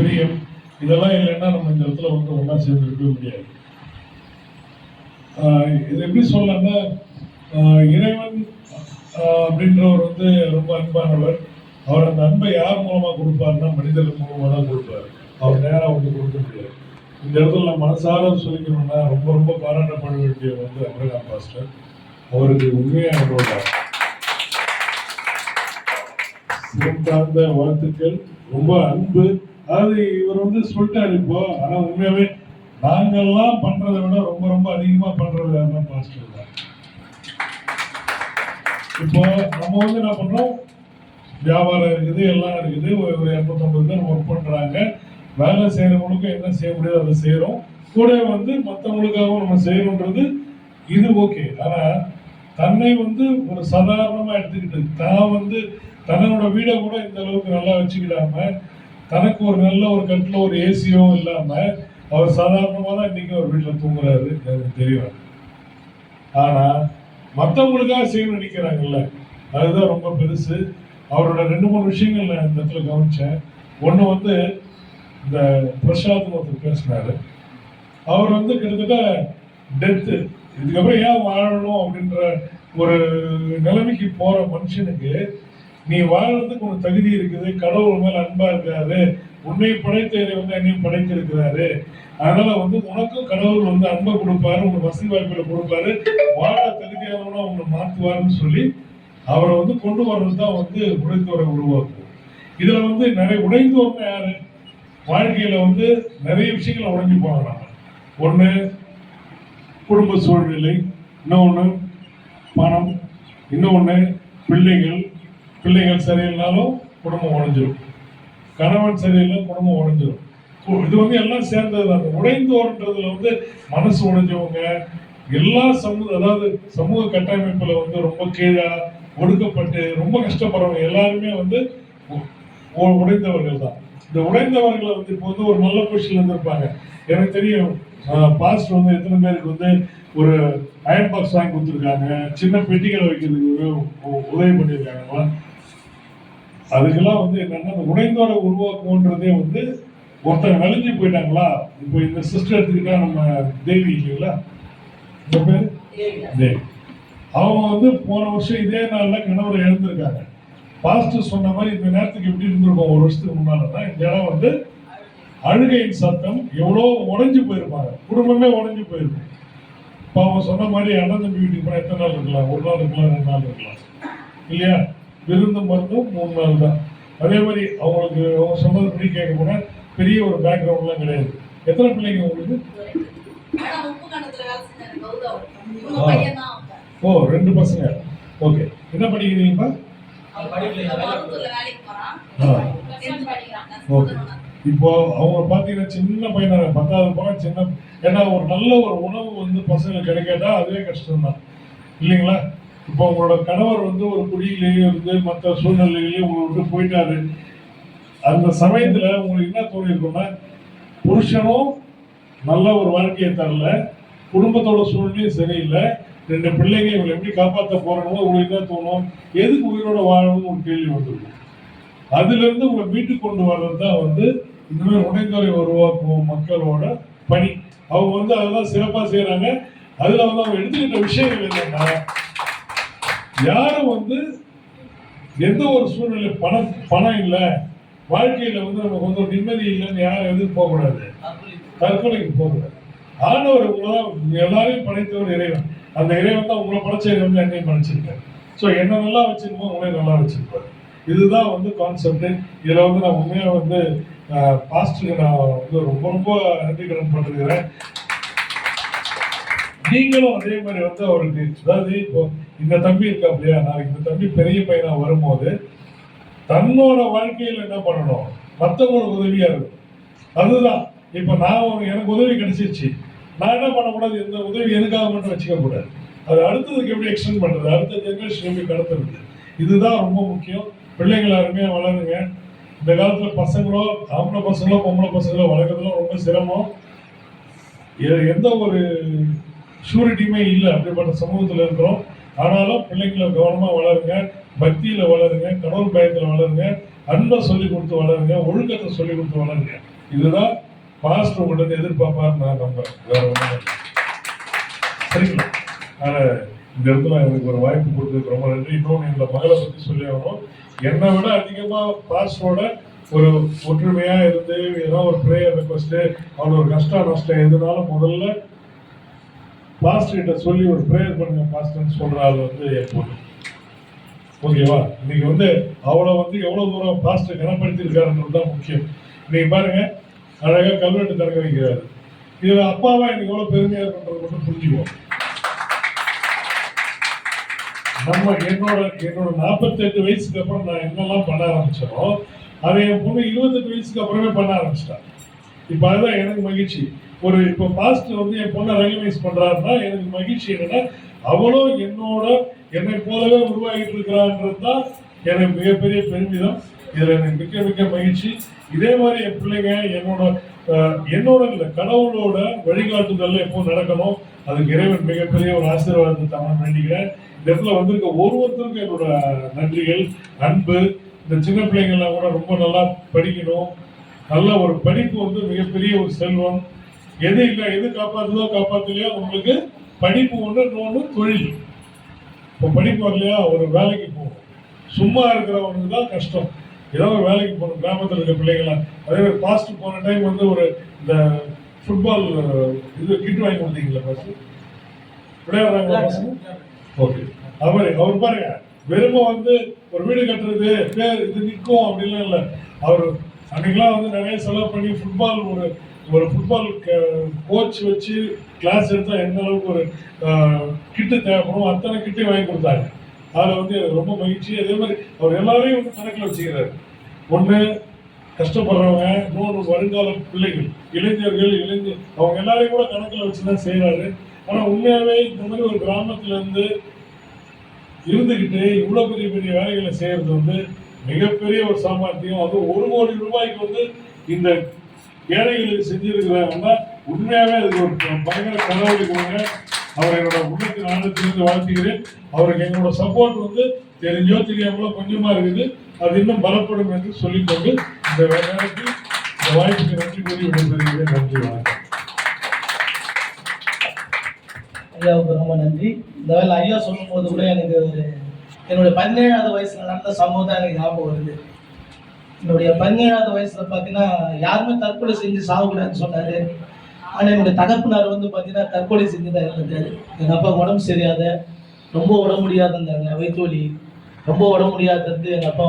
பிரியம். இதெல்லாம் இல்லைன்னா நம்ம இந்த இடத்துல வந்து ஒன்றா சேர்ந்து முடியாது. இது எப்படி சொல்லலாம்னா இறைவன் அப்படின்றவர் வந்து ரொம்ப அன்பானவர். அவர் அந்த அன்பை யார் மூலமாக கொடுப்பாருன்னா மனிதர்கள் மூலமாக தான் கொடுப்பாரு. அவர் நேராக வந்து கொடுக்க முடியாது. இந்த இடத்துல நான் மனசார சொல்லிக்கணும்னா ரொம்ப ரொம்ப பாராட்டப்பட வேண்டிய வந்து அப்ரகாம் பாஸ்டர். அவருக்கு உண்மையா என்னோட சிறந்தார்ந்த வாழ்த்துக்கள். ரொம்ப அன்பு அதாவது இவர் வந்து சொல்லிட்டாரு இப்போ. ஆனால் உண்மையாவே நாங்கெல்லாம் பண்றதை விட ரொம்ப ரொம்ப அதிகமாக பண்றது யாருன்னா பாஸ்டர் தான். இப்போ நம்ம வந்து என்ன பண்றோம்? வியாபாரம் இருக்குது எல்லாம் இருக்குது. ஒரு ஒரு இரநூத்தம்பது பேர் ஒர்க் பண்றாங்க. வேலை செய்யறவங்களுக்கு என்ன செய்ய முடியாது அதை செய்யறோம் கூட வந்து மற்றவங்களுக்காகவும் நம்ம செய்யணுன்றது இது ஓகே ஆனா தன்னை வந்து ஒரு சாதாரணமா எடுத்துக்கிட்டு தான் வந்து தன்னோட வீடை கூட இந்த அளவுக்கு நல்லா வச்சுக்கிடாம தனக்கு ஒரு நல்ல ஒரு கட்டில் ஒரு ஏசியோ இல்லாமல் அவர் சாதாரணமாக தான் இன்னைக்கு அவர் வீட்டில் தூங்குறாரு எனக்கு தெரியும் ஆனால் மற்றவங்களுக்காக செய்ய நினைக்கிறாங்கல்ல அதுதான் ரொம்ப பெருசு. அவரோட ரெண்டு மூணு விஷயங்கள் நான் இந்த இடத்துல கவனிச்சேன். ஒன்று வந்து இந்த பிரசாத் ஒருத்தர் பேசினார். அவர் வந்து கிட்டத்தட்ட டெத்து இதுக்கப்புறம் ஏன் வாழணும் அப்படின்ற ஒரு நிலைமைக்கு போகிற மனுஷனுக்கு நீ வாழறதுக்கு உனக்கு தகுதி இருக்குது கடவுள் மேல அன்பா இருக்காரு உன்னை படைத்த வந்து என்னையும் படைத்திருக்கிறாரு. அதனால வந்து உனக்கும் கடவுள் வந்து அன்பை கொடுப்பாரு உனக்கு வசதி வாய்ப்புகளை கொடுப்பாரு. வாழ தகுதியானவனா உன்னை மாத்துவாருன்னு சொல்லி அவரை வந்து கொண்டு வர்றது தான் வந்து உடைத்தோரை உருவாக்கும். இதுல வந்து நிறைய உடைந்தோர்னா யாரு? வாழ்க்கையில வந்து நிறைய விஷயங்களை உடைஞ்சு போனோம் ஒன்று ஒண்ணு குடும்ப சூழ்நிலை இன்னொன்று பணம் இன்னொன்று பிள்ளைகள் பிள்ளைகள் சரியில்லைனாலும் குடும்பம் உடைஞ்சிரும். கணவன் சரியில்லை குடும்பம் உடைஞ்சிரும். இது வந்து எல்லாம் சேர்ந்தது தான் உடைந்தோர்ன்றதுல வந்து மனசு உடைஞ்சவங்க எல்லா சமூக அதாவது சமூக கட்டமைப்புல வந்து ரொம்ப கீழா ஒடுக்கப்பட்டு ரொம்ப கஷ்டப்படுறவங்க எல்லாருமே வந்து உடைந்தவர்கள் தான் இந்த உடைந்தவர்களை வந்து இப்போ வந்து ஒரு நல்ல பொசிஷன்ல இருந்திருப்பாங்க. எனக்கு தெரியும் பாஸ்ட் வந்து எத்தனை பேருக்கு வந்து ஒரு அயன் பாக்ஸ் வாங்கி கொடுத்துருக்காங்க சின்ன பெட்டிகளை வைக்கிறதுக்கு உதவி பண்ணியிருக்காங்க. அதுக்கெல்லாம் வந்து என்னன்னா அந்த உடைந்தோரை உருவாக்குன்றதே வந்து ஒருத்தங்க நலிஞ்சு போயிட்டாங்களா? இப்போ இந்த சிஸ்டர் எடுத்துக்கிட்டா நம்ம தேவி இல்லைங்களா? இந்த பேர்? தேவி. அவங்க வந்து போன வருஷம் இதே நாள்ல கணவரை இழந்திருக்காங்க. பாஸ்டர் சொன்ன மாதிரி இந்த நேரத்துக்கு எப்படி இருந்திருக்கும்? ஒரு வருஷத்துக்கு முன்னாலதான். இந்த இடம் வந்து அழுகையின் சத்தம் எவ்வளோ உடைஞ்சு போயிருப்பாங்க. குடும்பமே உடைஞ்சு போயிருக்கும். இப்போ அவங்க சொன்ன மாதிரி அண்ணன் தம்பி வீட்டுக்கு போனால் எத்தனை நாள் இருக்கலாம்? ஒரு நாள் இருக்கலாம் ரெண்டு நாள் இருக்கலாம். இல்லையா? விருந்து மருந்தும் மூணு நாள் தான். அதே மாதிரி அவங்களுக்கு அவங்க சொன்னதுபடி கேட்க போனால் பெரிய ஒரு பேக்ரவுண்ட்லாம் கிடையாது. எத்தனை பிள்ளைங்க உங்களுக்கு? ஓ ரெண்டு பசங்க. ஓகே. என்ன படிக்கிறீங்கப்பா? ஓகே. இப்போ அவங்க பார்த்தீங்கன்னா சின்ன பையனா பத்தாவது போனா சின்ன ஏன்னா ஒரு நல்ல ஒரு உணவு வந்து பசங்களுக்கு கிடைக்காதா அதுவே கஷ்டம் தான் இல்லைங்களா? இப்போ உங்களோட கணவர் வந்து ஒரு குடியிலேயே இருந்து மற்ற சூழ்நிலையிலேயே உங்களை விட்டு போயிட்டாரு. அந்த சமயத்தில் உங்களுக்கு என்ன தோணியிருக்குன்னா புருஷனும் நல்ல ஒரு வாழ்க்கையை தரல குடும்பத்தோட சூழ்நிலையும் சரியில்லை ரெண்டு பிள்ளைங்க இவங்களை எப்படி காப்பாற்ற போறோமோ உங்களுக்கு என்ன தோணும்? எதுக்கு உயிரோட வாழணும்னு ஒரு கேள்வி வந்துருக்கும். அதுலேருந்து உங்களை மீட்டு கொண்டு வர்றது தான் வந்து இந்த மாதிரி உடைந்துறை உருவாக்கும் மக்களோட பணி. அவங்க வந்து அதெல்லாம் சிறப்பாக செய்கிறாங்க அதில் வந்து அவங்க எடுத்துக்கிட்ட விஷயங்கள் என்னன்னா யாரும் வந்து எந்த ஒரு சூழ்நிலை பணம் பணம் இல்லை. வாழ்க்கையில் வந்து நமக்கு வந்து ஒரு நிம்மதி இல்லைன்னு யாரும் எதுவும் போகக்கூடாது. தற்கொலைக்கு போகக்கூடாது. ஆண்டவர் உங்களை எல்லாரையும் படைத்தவர் இறைவன். அந்த இறைவன் தான் உங்களை படைச்ச வந்து என்னையும் படைச்சிருக்காரு. ஸோ என்ன நல்லா வச்சிருக்கோம் உங்களையும் நல்லா வச்சிருப்பாரு. இதுதான் வந்து கான்செப்ட் இதில் வந்து நான் உண்மையாக வந்து பாஸ்டருக்கு நான் வந்து ரொம்ப ரொம்ப நன்றி கடன் பண்ணிருக்கிறேன் நீங்களும் அதே மாதிரி வந்து அவருக்கு அதாவது இப்போ இந்த தம்பி இருக்கா இல்லையா நாளைக்கு இந்த தம்பி பெரிய பையனா வரும்போது தன்னோட வாழ்க்கையில் என்ன பண்ணணும்? மற்றவங்களுக்கு உதவியா இருக்கும் அதுதான். இப்போ நான் ஒரு எனக்கு உதவி கிடைச்சிருச்சு. நான் என்ன பண்ணக்கூடாது? எந்த உதவி எனக்காக மட்டும் வச்சுக்க கூடாது அது அடுத்ததுக்கு எப்படி எக்ஸ்டெண்ட் பண்ணுறது அடுத்த ஜென்ரேஷன் எப்படி கடத்துறது? இதுதான் ரொம்ப முக்கியம். பிள்ளைகள் யாருமே வளருங்க. இந்த காலத்தில் பசங்களோ ஆம்பளை பசங்களோ பொம்பளை பசங்களோ வளர்க்குறதுலாம் ரொம்ப சிரமம். எ- எந்த ஒரு ஷூரிட்டியுமே இல்லை அப்படிப்பட்ட சமூகத்துல இருக்கிறோம். ஆனாலும் பிள்ளைங்களை கவனமா வளருங்க பக்தியில வளருங்க கடவுள் பயத்துல வளருங்க அன்பை சொல்லி கொடுத்து வளருங்க ஒழுக்கத்தை சொல்லி கொடுத்து வளருங்க. இதுதான் பாஸ்டர் உங்கள்கிட்ட எதிர்பார்ப்பாரு நான் நம்புறேன். வேற ஒண்ணும் சரிங்களா? இந்த இடத்துல எனக்கு ஒரு வாய்ப்பு கொடுத்ததுக்கு ரொம்ப நன்றி. இன்னொன்று இந்த மகளை பற்றி சொல்லி ஆகணும். என்னை விட அதிகமாக பாஸ்டரோட ஒரு ஒற்றுமையா இருந்து ஏதோ ஒரு ப்ரேயர் ரெக்வஸ்ட்டு அவனோட கஷ்டம் நஷ்டம் எதுனாலும் முதல்ல பாஸ்டர்கிட்ட சொல்லி ஒரு ப்ரேயர் பண்ணுங்க பாஸ்டர்னு சொல்ற ஆள் வந்து என் பொண்ணு ஓகேவா இன்னைக்கு வந்து அவளை வந்து எவ்வளோ தூரம் பாஸ்டர் கனப்படுத்தியிருக்காருன்றது தான் முக்கியம். இன்னைக்கு பாருங்க அழகாக கல்வெட்டு திறக்க வைக்கிறாரு. இதில் அப்பாவா இன்னைக்கு எவ்வளோ பெருமையாக இருக்குன்றது மட்டும் புரிஞ்சுக்குவோம். நம்ம என்னோட என்னோட நாற்பத்தெட்டு வயசுக்கு அப்புறம் நான் என்னெல்லாம் பண்ண ஆரம்பிச்சனோ அதை என் பொண்ணு இருபத்தெட்டு வயசுக்கு அப்புறமே பண்ண ஆரம்பிச்சிட்டான் இப்போ அதுதான் எனக்கு மகிழ்ச்சி. ஒரு இப்போ பாஸ்டர் வந்து என் பொண்ணை ரெகனைஸ் பண்ணுறாருன்னா எனக்கு மகிழ்ச்சி என்னன்னா அவளும் என்னோட என்னை போலவே உருவாகிட்டு இருக்கிறான்றது தான் எனக்கு மிகப்பெரிய பெருமிதம். இதில் எனக்கு மிக்க மிக்க மகிழ்ச்சி. இதே மாதிரி என் பிள்ளைங்க என்னோட என்னோட இல்லை கடவுளோட வழிகாட்டுதல் எப்போ நடக்கணும். அதுக்கு இறைவன் மிகப்பெரிய ஒரு ஆசீர்வாதத்தை தான் வேண்டிக்கிறேன் இந்த இடத்துல வந்திருக்க ஒருத்தருக்கும் என்னோட நன்றிகள் அன்பு. இந்த சின்ன பிள்ளைங்கள்லாம் கூட ரொம்ப நல்லா படிக்கணும். நல்ல ஒரு படிப்பு வந்து மிகப்பெரிய ஒரு செல்வம். எது இல்லை எது காப்பாத்துதோ காப்பாத்தலையோ உங்களுக்கு படிப்பு ஒன்று இன்னொன்று தொழில். இப்போ படிப்பு வரலையா? ஒரு வேலைக்கு போகணும் சும்மா இருக்கிறவனுக்கு தான் கஷ்டம். ஏதோ ஒரு வேலைக்கு போகணும். கிராமத்தில் இருக்கிற பிள்ளைங்களாம் அதே மாதிரி பாஸ்ட் போன டைம் வந்து ஒரு இந்த ஃபுட்பால் இது கிட் வாங்கி கொடுத்தீங்களா பாஸ்ட் விளையாடுறாங்களா ஓகே அது மாதிரி அவர் பாருங்க வெறும வந்து ஒரு வீடு கட்டுறது பேர் இது நிற்கும் அப்படின்லாம் இல்லை. அவர் அன்னைக்கெல்லாம் வந்து நிறைய செலவு பண்ணி ஃபுட்பால் ஒரு ஒரு ஃபுட்பால் கோச் வச்சு கிளாஸ் எடுத்தா எந்த அளவுக்கு ஒரு கிட்டு தேவைப்படும் அத்தனை கிட்டே வாங்கி கொடுத்தாங்க. அதில் வந்து ரொம்ப மகிழ்ச்சி. அதே மாதிரி அவர் எல்லாரையும் வந்து கணக்கில் வச்சுக்கிறார். ஒன்று கஷ்டப்படுறவங்க இன்னொன்று வருங்கால பிள்ளைகள் இளைஞர்கள் இளைஞர் அவங்க எல்லாரையும் கூட கணக்கில் வச்சு தான் செய்கிறாரு ஆனால் உண்மையாகவே இந்த மாதிரி ஒரு கிராமத்துலேருந்து இருந்துக்கிட்டு இவ்வளோ பெரிய பெரிய வேலைகளை செய்கிறது வந்து மிகப்பெரிய ஒரு சாமர்த்தியம் அது ஒரு கோடி ரூபாய்க்கு வந்து இந்த ஏழைகளுக்கு செஞ்சிருக்கிறாங்கன்னா உண்மையாகவே அதுக்கு ஒரு பயங்கர கடவுளை கொடுங்க. அவர் என்னோட உள்ளத்தின் ஆழத்திலிருந்து வாழ்த்துகிறேன். அவருக்கு எங்களோட சப்போர்ட் வந்து தெரிஞ்சோ தெரியாமலோ கொஞ்சமா இருக்குது. அது இன்னும் பலப்படும் என்று சொல்லிக்கொண்டு இந்த வேலைக்கு இந்த வாய்ப்புக்கு நன்றி கூறி விடைபெறுகிறேன். நன்றி வணக்கம். ஐயாவுக்கு ரொம்ப நன்றி. இந்த வேலை ஐயா சொல்லும் போது கூட எனக்கு ஒரு என்னுடைய பதினேழாவது வயசுல நடந்த சம்பவம் தான் எனக்கு ஞாபகம் வருது. என்னுடைய பதினேழாவது வயசுல பார்த்தீங்கன்னா யாருமே தற்கொலை செஞ்சு சாகக்கூடாதுன்னு சொன்னாரு. ஆனால் என்னுடைய தகப்பனார் வந்து பாத்தீங்கன்னா தற்கொலை செஞ்சு தான் இருந்தாரு. எங்கள் அப்பா உடம்பு சரியாத ரொம்ப உடம்பு முடியாத இருந்தாங்க வயிற்று வலி. ரொம்ப உடம்பு முடியாதது எங்கள் அப்பா